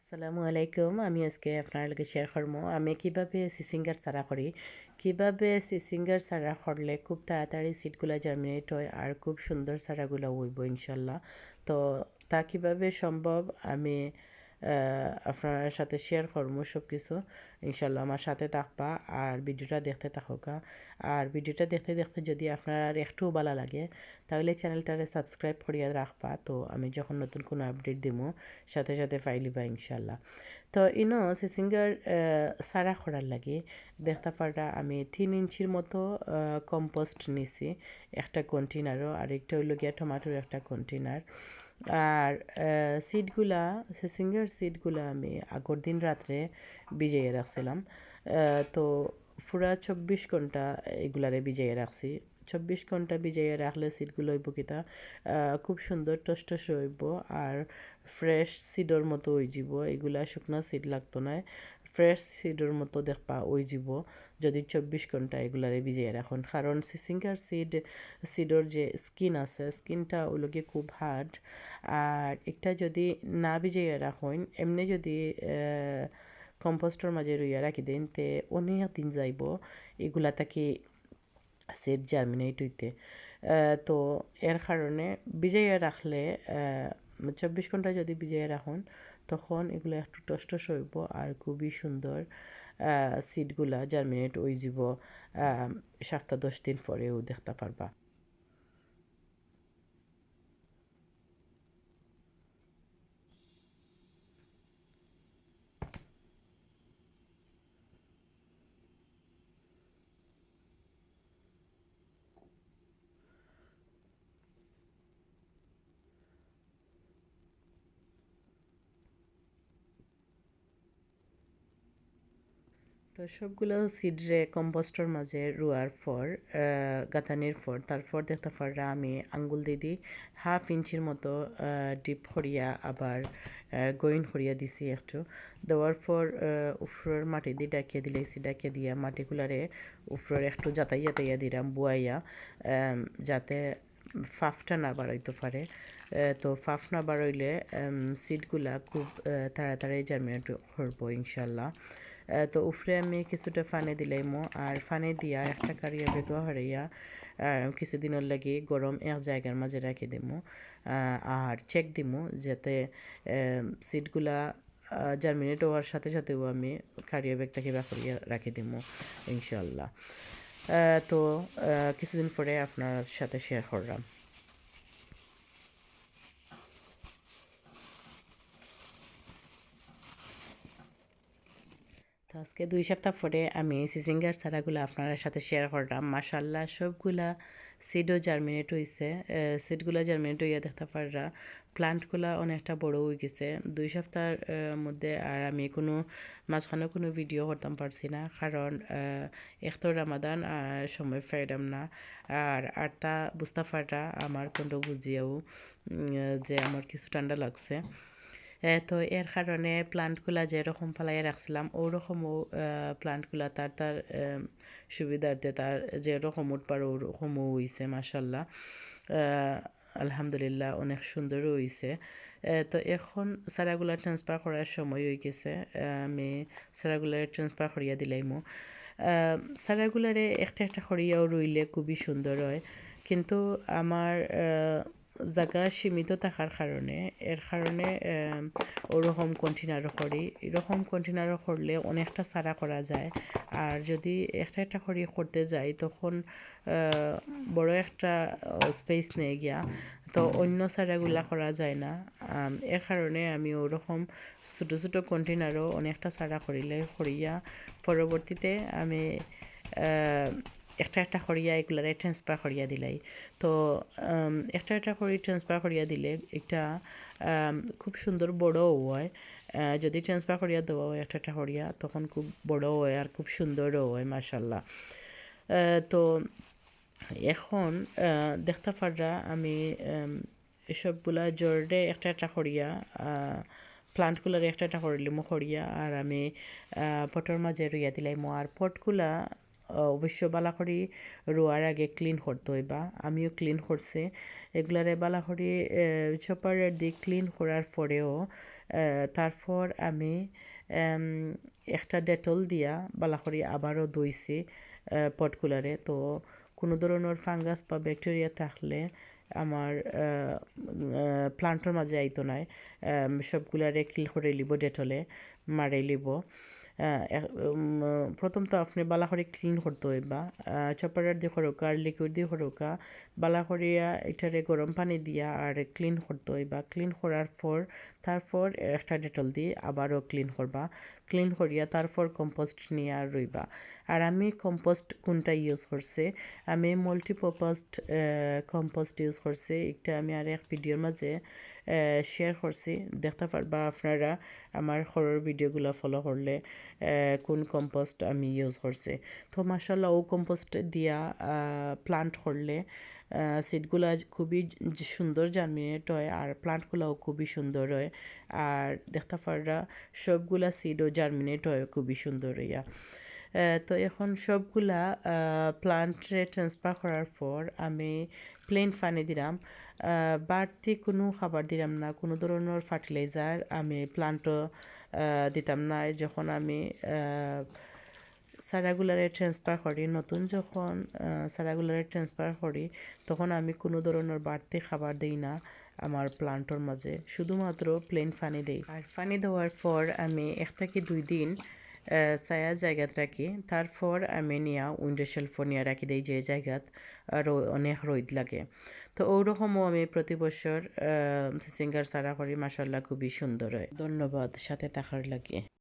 আসসালামু আলাইকুম। আমি আজকে আপনার শেয়ার করব আমি কীভাবে সিসিঙ্গার সারা করি? কীভাবে সিসিঙ্গার সারা করলে খুব তাড়াতাড়ি সিটগুলো জার্মিনেট হয় আর খুব সুন্দর সারাগুলো উইব ইনশাল্লাহ? তো তা কীভাবে সম্ভব? আমি আপনার সাথে শেয়ার করব সব কিছু ইনশাল্লাহ আমার সাথে থাকবা আর ভিডিওটা দেখতে থাকা আর ভিডিওটা দেখতে দেখতে যদি আপনার একটু ভালো লাগে, তাহলে চ্যানেলটারে সাবস্ক্রাইব করিয়া রাখবা। তো আমি যখন নতুন কোনো আপডেট দিব সাথে সাথে পাইলিবা ইনশাল্লাহ। তো ইনো, সিসিঙ্গার সারা করার লাগে। দেখতে পারা আমি তিন ইঞ্চির মতো কম্পোস্ট নিছি, একটা কন্টেনারও আর একটা হইল গিয়া টমাটোর একটা কন্টেনার আর সিডগুলা সিসিঙ্গার সিডগুলা আমি আগর দিন রাত্রে ভিজিয়ে রাখছিলাম। তো পুরা চব্বিশ ঘণ্টা এগুলারে ভিজিয়ে রাখছি। চব্বিশ ঘণ্টা ভিজাইয়া রাখলে সিটগুলো হইব কিতা খুব সুন্দর টস হইব আর ফ্রেশ সিডর মতো হয়ে যাব এগুলা শুকনো সিড লাগতো না। ফ্রেশ সিডর মতো দেখবা ওই যাব যদি চব্বিশ ঘণ্টা এগুলারে ভিজিয়ে রাখুন কারণ সিসিঙ্গার সিড, সিডর যে স্কিন আছে, স্কিনটা ওগুলোকে খুব হার্ড। আর একটা যদি না ভিজিয়ে রাখুন এমনি যদি কম্পোস্টর মাঝে রইয়া রাখি দিন, তে অনেক দিন যাইব এগুলা তাকে সেট জার্মিনেট হইতে। তো এর কারণে ভিজাইয়া রাখলে চব্বিশ ঘণ্টা যদি ভিজাইয়া রাখুন, তখন এগুলো একটু টস হইব আর খুবই সুন্দর সিটগুলা জার্মিনেট হয়ে যাব সপ্তাহ দশ দিন পরেও দেখতে পারবা। তো সবগুলো সিডরে কম্পোস্টর মাঝে রুয়ার পর গাঁথানির পর তারপর দেখতে পাররা আমি আঙ্গুল দিয়ে দিই, হাফ ইঞ্চির মতো ডিপ করিয়া আবার গইন করিয়া দিছি একটু। দেওয়ার পর উফরের মাটি দিয়ে ডাকিয়ে দিলেছি ডাকিয়ে দিয়া মাটিগুলারে উফরের একটু যাতাইয়া তাইয়া দিলাম, বুয়াইয়া যাতে ফাফটা না বাড়াইতে পারে। তো ফাফ না বাড়াইলে সিডগুলা খুব তাড়াতাড়ি জার্মিনেট করব ইনশাল্লাহ। তো উফরে আমি কিছুটা ফানে দিলাইমো আর ফানে দিয়া একটা কারিয়া বেগুয়া হারাইয়া কিছুদিনের লাগে গরম এক জায়গার মাঝে রাখি দিমু। আর চেক দিমু যাতে সিটগুলা জার্মিনেট হওয়ার সাথে সাথেও আমি কারিয়া ব্যাগটাকে করিয়া রাখি দিমু ইনশাল্লাহ তো কিছুদিন পরে আপনার সাথে শেয়ার করলাম তো আজকে দুই সপ্তাহ পরে আমি সিজিঙ্গার চারাগুলো আপনার সাথে শেয়ার করলাম। মাসাল্লাহ সবগুলা সিডও জার্মিনেট হয়েছে সিডগুলো জার্মিনেট হইয়া দেখতে পাররা প্লান্টগুলা অনেকটা বড় হয়ে গেছে। দুই সপ্তাহের মধ্যে আর আমি কোনো, মাঝখানে কোনো ভিডিও করতাম পারছি না। কারণ একতো রামাদান সময় ফাইলাম না। আর আরটা বুঝতে পারা আমার কোনো বুঝিয়েও যে আমার কিছু ঠান্ডা লাগছে। তো এর কারণে প্লান্টগুলা যেরকম ফালাইয়া রাখছিলাম, ওরকমও প্লান্টগুলা তার তার সুবিধার্থে তার যেরকম উঠবার ওরকমও হইছে মাসাল্লাহ আলহামদুলিল্লাহ অনেক সুন্দরও হইছে। তো এখন সারাগুলা ট্রান্সফার করার সময় হয়ে গেছে আমি সারাগুলার ট্রান্সফার করিয়া দিলাইমো। সারাগুলারে একটা একটা করিয়াও রইলে খুবই সুন্দর হয়। কিন্তু আমার জায়গা সীমিত থাকার কারণে এর কারণে ওরকম কন্টেনারও করি এরকম কন্টেনারও করলে অনেকটা সারা করা যায়। আর যদি একটা একটা করে করতে যাই তখন বড় একটা স্পেস নিয়ে গিয়া। তো অন্য সারাগুলা করা যায় না। এর কারণে আমি ওরকম ছোটো ছোটো কন্টেনারও অনেকটা সারা করিলে করিয়া পরবর্তীতে আমি একটা একটা করিয়া এগুলারে ট্রান্সফার করিয়া দিলাই। তো একটা একটা করে ট্রান্সফার করিয়া দিলে একটা খুব সুন্দর বড়ও হয়। যদি ট্রান্সফার করিয়া দেওয়া হয় একটা একটা করিয়া, তখন খুব বড়ও হয় আর খুব সুন্দরও হয় মাসাল্লাহ তো এখন দেখতে পাররা আমি এসবগুলা জোরে একটা একটা করিয়া প্লান্টগুলার একটা একটা করিলে মো করিয়া, আর আমি পটর মাঝে রইয়া দিলাই মো আর পটগুলা অবশ্য বালা করি রোয়ার আগে ক্লিন করতে হইবা আমিও ক্লিন করছি। এগুলারে বালা করি চপারের দিক ক্লিন করার পরেও তারপর আমি একটা ডেটল দিয়া বালা করি আবারও ধুইছি পটকুলারে তো কোনো ধরনের ফাঙ্গাস বা ব্যাকটেরিয়া থাকলে আমার প্লান্টের মাঝে আইতো নাই। সবগুলারে কিল করে লিব ডেটলে মারে লিব। প্রথম তো আপনি বালা ক্লিন করতে হইবা। চপারার দিয়ে আর লিকুইড দিয়ে করোকা বালা এটারে গরম পানি দিয়া আর ক্লিন করতে হইবা। ক্লিন করার পর, তারপর একটা ডেটল দিয়ে আবারও ক্লিন করবা। ক্লিন করিয়া তারপর কম্পোস্ট নিয়ে আর রইবা। আর আমি কম্পোস্ট কোনটা ইউজ করছে? আমি মাল্টিপারপাসড কম্পোস্ট ইউজ করছে। একটা আমি আর এক ভিডিওর মাঝে শেয়ার করছি দেখতে পারবা আপনারা আমার হরর ভিডিওগুলো ফলো করলে কোন কম্পোস্ট আমি ইউজ করছি তো মাসাল্লাহ ও কম্পোস্ট দিয়া প্লান্ট করলে সিডগুলা খুবই সুন্দর জার্মিনেট হয় আর প্লান্টগুলাও খুবই সুন্দর হয়। আর দেখতে পাররা সবগুলা সিডও জার্মিনেট হয়, খুবই সুন্দর হইয়া তো এখন সবগুলা প্লান্টে ট্রান্সফার করার পর আমি প্লেন পানি দিলাম। বাড়তি কোনো খাবার দিলাম না, কোনো ধরনের ফার্টিলাইজার আমি প্লান্টও দিতাম না। যখন আমি সারাগুলারে ট্রান্সফার করি, নতুন যখন সারাগুলারে ট্রান্সফার করি, তখন আমি কোনো ধরনের বাড়তি খাবার দিই না আমার প্লান্টর মাঝে। শুধুমাত্র প্লেন পানি দিই। আর পানি দেওয়ার পর আমি এক থেকে দুই দিন ছায়া জায়গাত রাখি। তারপর আমি নিয়া উইন্ডো শেলফও নিয়ে রাখি দিই যে জায়গাত অনেক রোদ লাগে। তো ওরকমও আমি প্রতি বছর সিঙ্গার সারা করি মাসাল্লাহ খুবই সুন্দর হয়। ধন্যবাদ, সাথে থাকার লাগে।